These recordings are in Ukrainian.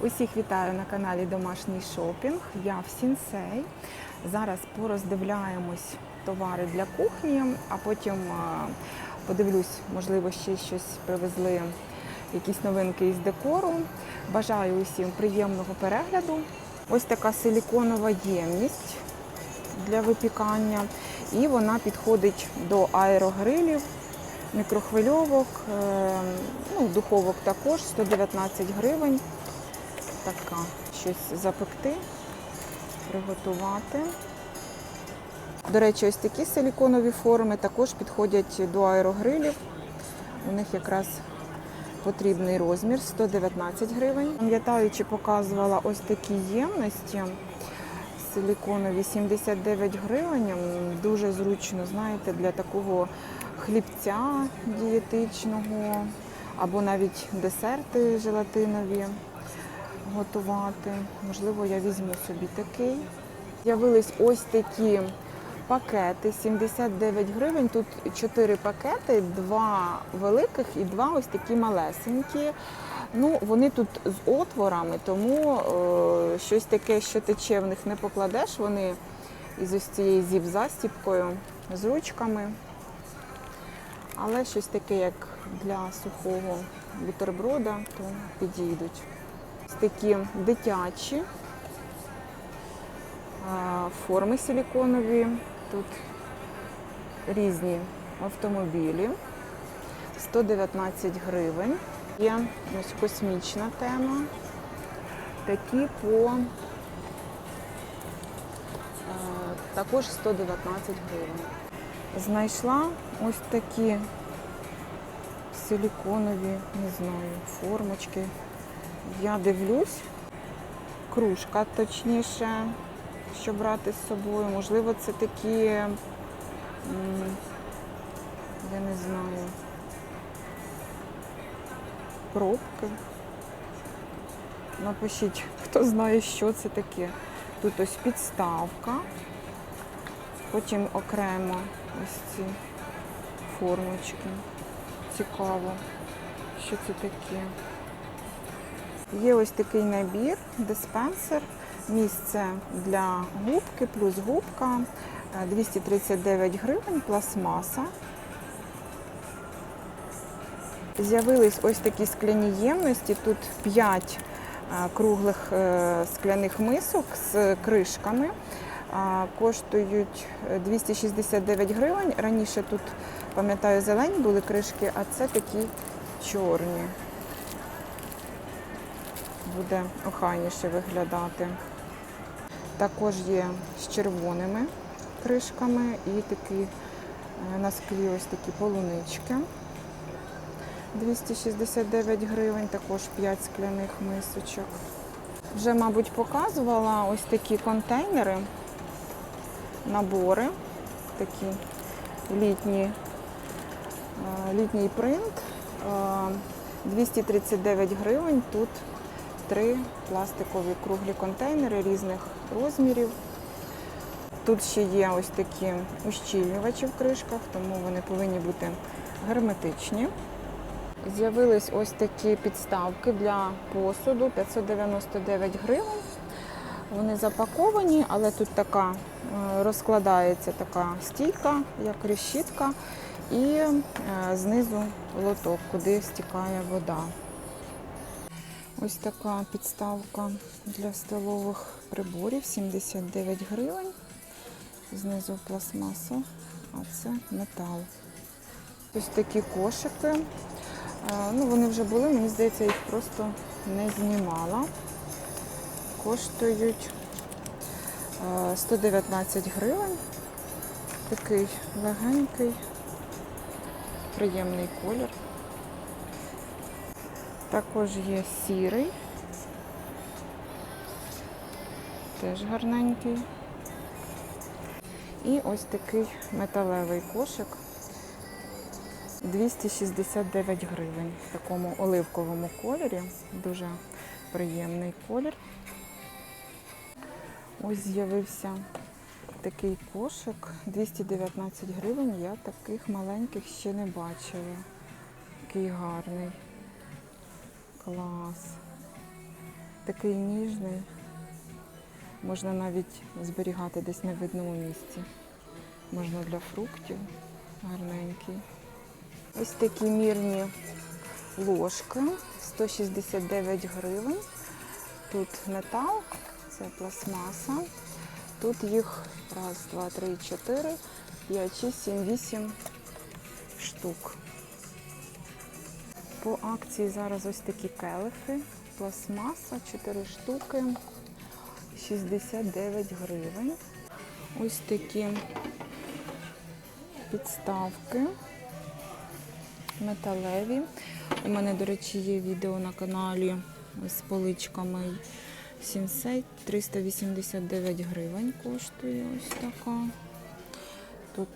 Усіх вітаю на каналі Домашній шопінг. Я в Сінсей. Зараз пороздивляємось товари для кухні, а потім подивлюсь, можливо, ще щось привезли, якісь новинки із декору. Бажаю усім приємного перегляду. Ось така силіконова ємність для випікання, і вона підходить до аерогрилів, мікрохвильовок, е, ну, духовок також 119 гривень. Така щось запекти, приготувати. До речі, ось такі силіконові форми також підходять до аерогрилів. У них якраз потрібний розмір 119 гривень. Пам'ятаю, чи показувала ось такі ємності силіконові 79 гривень. Дуже зручно, знаєте, для такого хлібця дієтичного або навіть десерти желатинові готувати. Можливо, я візьму собі такий. З'явились ось такі пакети 79 гривень. Тут 4 пакети, два великих і два ось такі малесенькі. Ну, вони тут з отворами, тому е, щось таке, що тече в них не покладеш. Вони із ось цією зіп-застіпкою, з ручками. Але щось таке, як для сухого бутерброда, то підійдуть. Такі дитячі форми силіконові. Тут різні автомобілі. 119 гривень. Є ось космічна тема. Такі по також 119 гривень. Знайшла ось такі силіконові, не знаю, формочки. Я дивлюсь, кружка точніше, що брати з собою. Можливо, це такі, я не знаю, пробки. Напишіть, хто знає, що це таке. Тут ось підставка, потім окремо ось ці формочки. Цікаво, що це таке. Є ось такий набір, диспенсер, місце для губки плюс губка, е, 239 гривень, пластмаса. З'явились ось такі скляні ємності. Тут 5 круглих е, скляних мисок з кришками. Коштують е, 269 гривень. Раніше тут, пам'ятаю, зелені були кришки, а це такі чорні. Буде охайніше виглядати. Також є з червоними кришками і такі е, на склі ось такі полунички. 269 гривень, також 5 скляних мисочок. Вже, мабуть, показувала ось такі контейнери, набори, такі літні, е, літній принт. Е, 239 гривень. Тут три пластикові круглі контейнери різних розмірів. Тут ще є ось такі ущільнювачі в кришках, тому вони повинні бути герметичні. З'явились ось такі підставки для посуду 599 гривень. Вони запаковані, але тут така е, розкладається така стійка, як решітка, і е, знизу лоток, куди стікає вода. Ось така підставка для столових приборів 79 гривень. Знизу пластмаса, а це метал. Ось такі кошики. Е, Ну, вони вже були, мені здається, їх просто не знімала. Коштують е, 119 гривень. Такий легенький, приємний колір. Також є сірий, теж гарненький. І ось такий металевий кошик. 269 гривень в такому оливковому кольорі. Дуже приємний колір. Ось з'явився такий кошик. 219 гривень. Я таких маленьких ще не бачила. Такий гарний. Клас. Такий ніжний. Можна навіть зберігати десь на видному місці. Можна для фруктів. Гарненький. Ось такі мірні ложки. 169 гривень. Тут метал, це пластмаса. Тут їх раз, два, три, чотири, п'ять, шість, сім, вісім штук. По акції зараз ось такі келихи. Пластмаса, 4 штуки, 69 гривень. Ось такі підставки металеві. У мене, до речі, є відео на каналі з поличками. Сінсей 389 гривень коштує ось така. Тут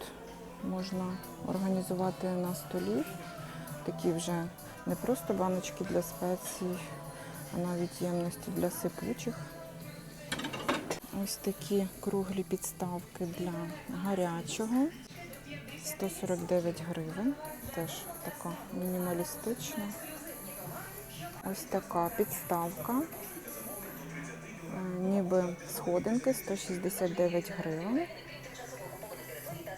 можна організувати на столі такі вже не просто баночки для спецій, а навіть ємності для сипучих. Ось такі круглі підставки для гарячого. 149 гривень. Теж така мінімалістична. Ось така підставка. Е, Ніби сходинки 169 гривень.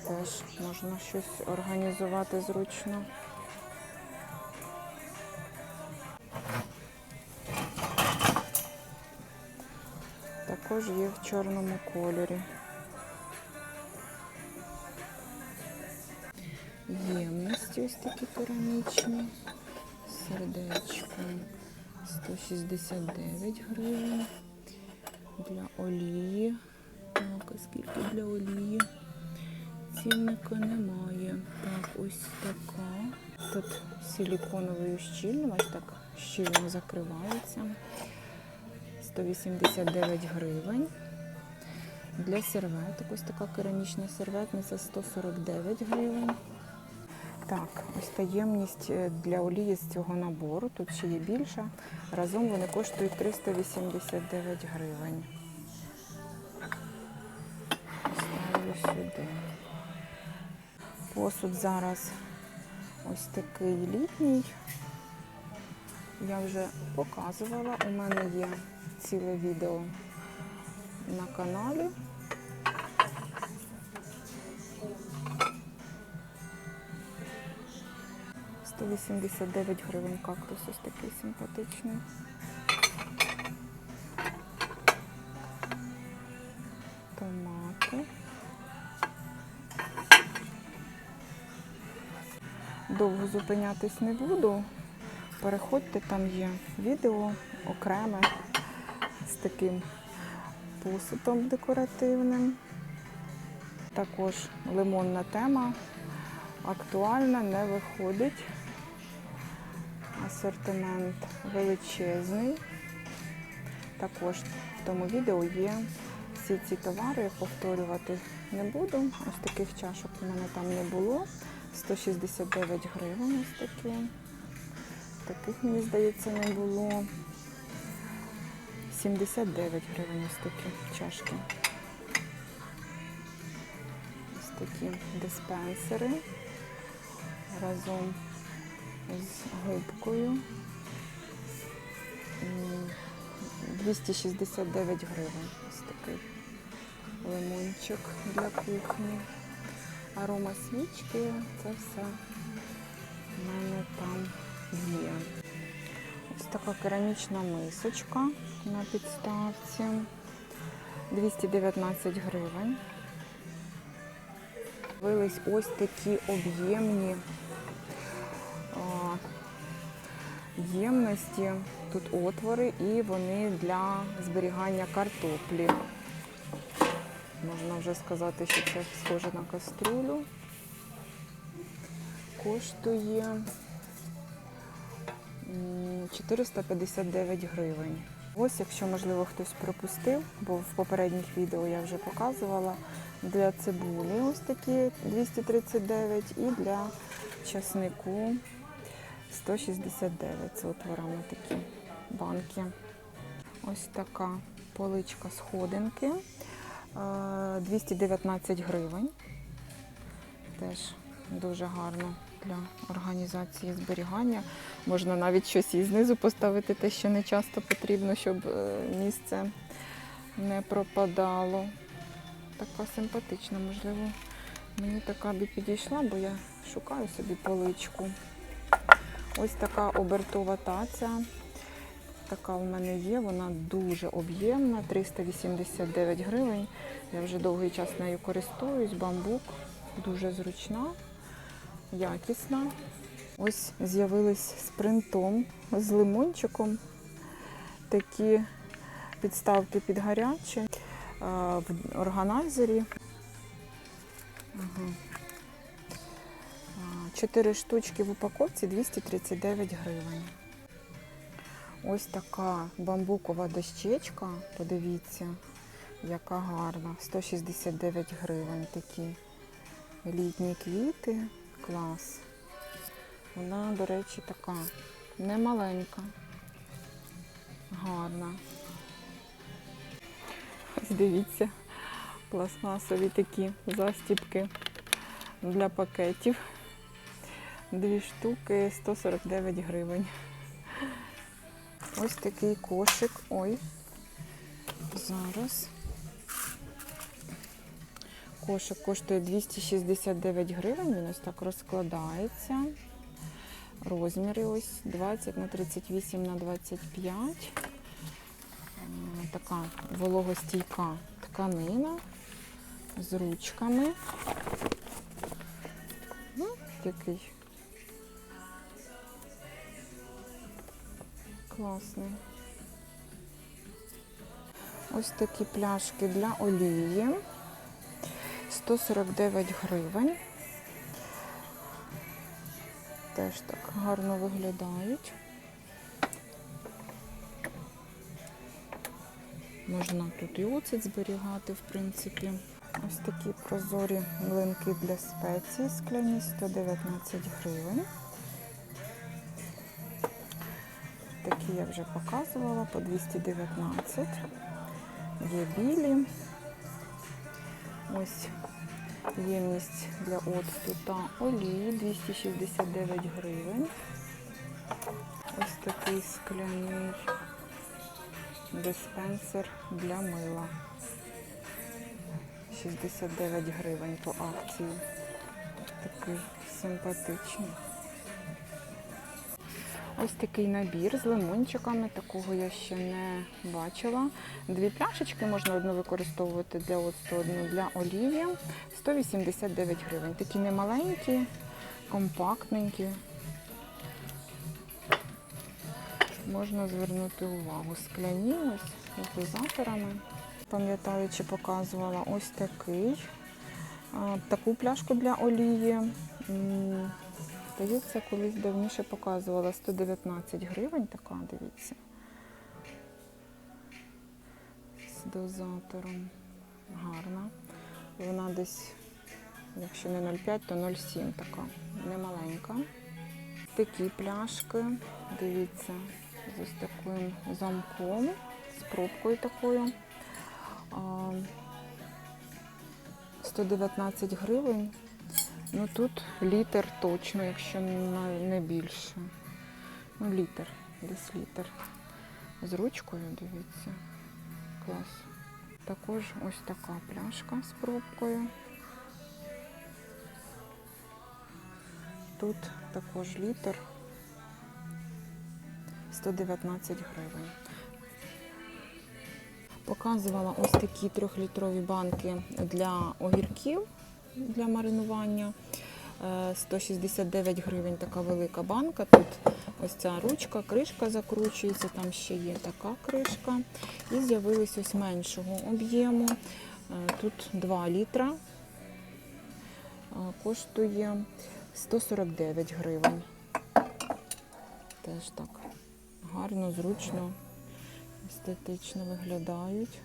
Теж можна щось організувати зручно. Також є в чорному кольорі. Ємності ось такі керамічні. Сердечко 169 гривень. Для олії. Так, скільки для олії? Цінника немає. Так, ось така. Тут силіконовий ущільнювач, так щільно закривається. 189 гривень. Для серветок ось така керамічна серветниця 149 гривень. Так, ось таємність е, для олії з цього набору. Тут ще є більша. Разом вони коштують 389 гривень. Ставлю сюди. Посуд зараз ось такий літній. Я вже показувала. У мене є ціле відео на каналі. Сто вісімдесят дев'ять гривень кактус ось такий симпатичний. Томати. Довго зупинятись не буду. Переходьте, там є відео окреме з таким посудом декоративним. Також лимонна тема актуальна, не виходить. Асортимент величезний. Також в тому відео є всі ці товари, я повторювати не буду. Ось таких чашок у мене там не було. 169 гривень ось такі. Таких, мені здається, не було. 79 гривень ось такі чашки. Ось такі диспенсери разом з губкою. 269 гривень. Ось такий лимончик для кухні. Арома свічки, це все в мене там є. Ось така керамічна мисочка на підставці. 219 гривень. Вились ось такі об'ємні ємності. Тут отвори і вони для зберігання картоплі. Можна вже сказати, що це схоже на кастрюлю. Коштує 459 гривень. Ось, якщо, можливо, хтось пропустив, бо в попередніх відео я вже показувала, для цибулі ось такі 239 і для часнику 169. Це отворами такі банки. Ось така поличка сходинки. Е, 219 гривень. Теж дуже гарно для організації зберігання. Можна навіть щось і знизу поставити, те, що не часто потрібно, щоб е, місце не пропадало. Така симпатична, можливо, мені така би підійшла, бо я шукаю собі поличку. Ось така обертова таця. Така в мене є, вона дуже об'ємна, 389 гривень. Я вже довгий час нею користуюсь, бамбук, дуже зручна, якісна. Ось з'явились з принтом, з лимончиком. Такі підставки під гаряче е, в органайзері. Ага. Чотири штучки в упаковці 239 гривень. Ось така бамбукова дощечка, подивіться, яка гарна. 169 гривень такі літні квіти. Клас. Вона, до речі, така немаленька, гарна. Ось дивіться, пластмасові такі застібки для пакетів. Дві штуки 149 гривень. Ось такий кошик. Ой, зараз. Кошик коштує 269 гривень, він ось так розкладається. Розміри ось 20 на 38 на 25. Така вологостійка тканина з ручками. Ну, який класний. Ось такі пляшки для олії. 149 гривень. Теж так гарно виглядають. Можна тут і оцет зберігати, в принципі. Ось такі прозорі млинки для спецій скляні 119 гривень. Такі я вже показувала по 219. Є білі. Ось ємність для оцту та олії 269 гривень. Ось такий скляний диспенсер для мила. 69 гривень по акції. Такий симпатичний. Ось такий набір з лимончиками, такого я ще не бачила. Дві пляшечки можна одну використовувати для оцту, одну для олії. 189 гривень. Такі немаленькі, компактненькі. Можна звернути увагу. Скляні ось з дозаторами. Пам'ятаю, чи показувала ось такий. Таку пляшку для олії. Здається, колись давніше показувала 119 гривень, така, дивіться. З дозатором. Гарна. Вона десь, якщо не 0,5, то 0,7 така, немаленька. Такі пляшки, дивіться, з ось таким замком, з пробкою такою. 119 гривень. Ну тут літр точно, якщо не більше. Ну, літр, десь літр. З ручкою, дивіться. Клас. Також ось така пляшка з пробкою. Тут також літр 119 гривень. Показувала ось такі трьохлітрові банки для огірків для маринування. Е, 169 гривень така велика банка. Тут ось ця ручка, кришка закручується, там ще є така кришка. І з'явились ось меншого об'єму. Е, Тут 2 літра. Е, Коштує 149 гривень. Теж так гарно, зручно, естетично виглядають.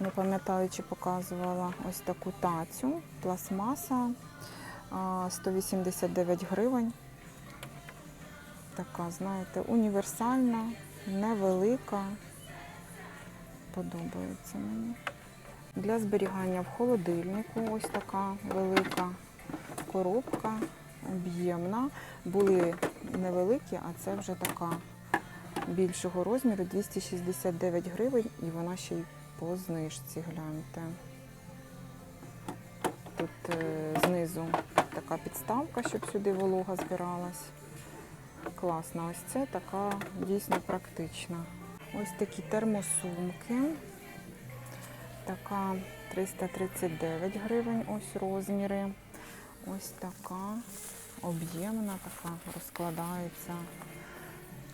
Не пам'ятаю, чи показувала ось таку тацю. Пластмаса 189 гривень. Така, знаєте, універсальна, невелика. Подобається мені. Для зберігання в холодильнику ось така велика коробка об'ємна. Були невеликі, а це вже така більшого розміру 269 гривень, і вона ще й по знижці, гляньте. Тут е, знизу така підставка, щоб сюди волога збиралась. Класна, ось це така дійсно практична. Ось такі термосумки. Така 339 гривень, ось розміри. Ось така об'ємна, така розкладається.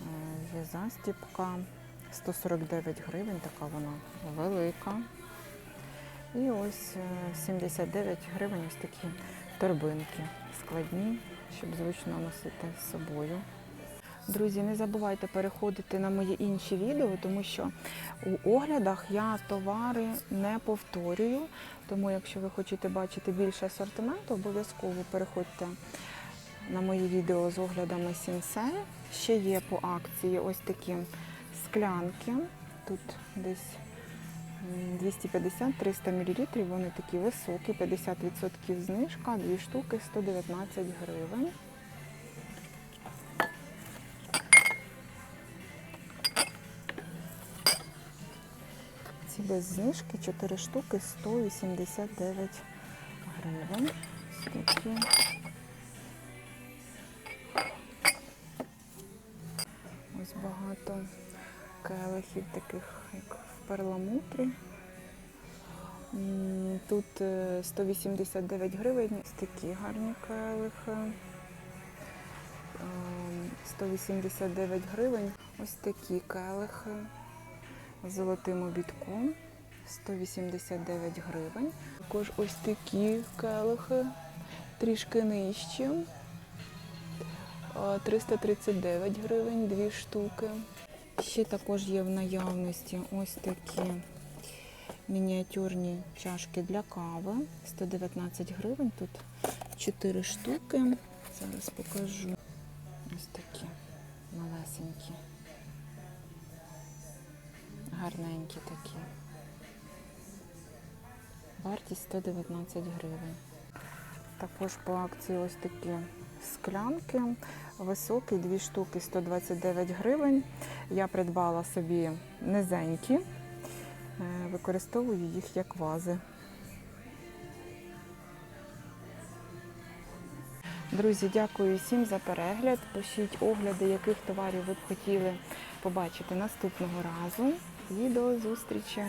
Е, Є застіпка. 149 гривень, така вона велика. І ось е, 79 гривень ось такі торбинки складні, щоб зручно носити з собою. Друзі, не забувайте переходити на мої інші відео, тому що у оглядах я товари не повторюю. Тому, якщо ви хочете бачити більше асортименту, обов'язково переходьте на мої відео з оглядами Сінсе. Ще є по акції ось такі склянки. Тут десь 250-300 мл, вони такі високі, 50% знижка, дві штуки 119 гривень. Ці без знижки 4 штуки 189 гривень. Такі. Ось багато келихів таких, як в перламутрі. Тут е, 189 гривень. Ось такі гарні келихи. Ем, 189 гривень. Ось такі келихи з золотим обідком 189 гривень. Також ось такі келихи, трішки нижчі. 339 гривень, дві штуки. Ще також є в наявності ось такі мініатюрні чашки для кави. 119 гривень. Тут 4 штуки. Зараз покажу. Ось такі малесенькі. Гарненькі такі. Вартість 119 гривень. Також по акції ось такі склянки. Високі, дві штуки 129 гривень. Я придбала собі низенькі, е, використовую їх як вази. Друзі, дякую всім за перегляд. Пишіть огляди, яких товарів ви б хотіли побачити наступного разу. І до зустрічі!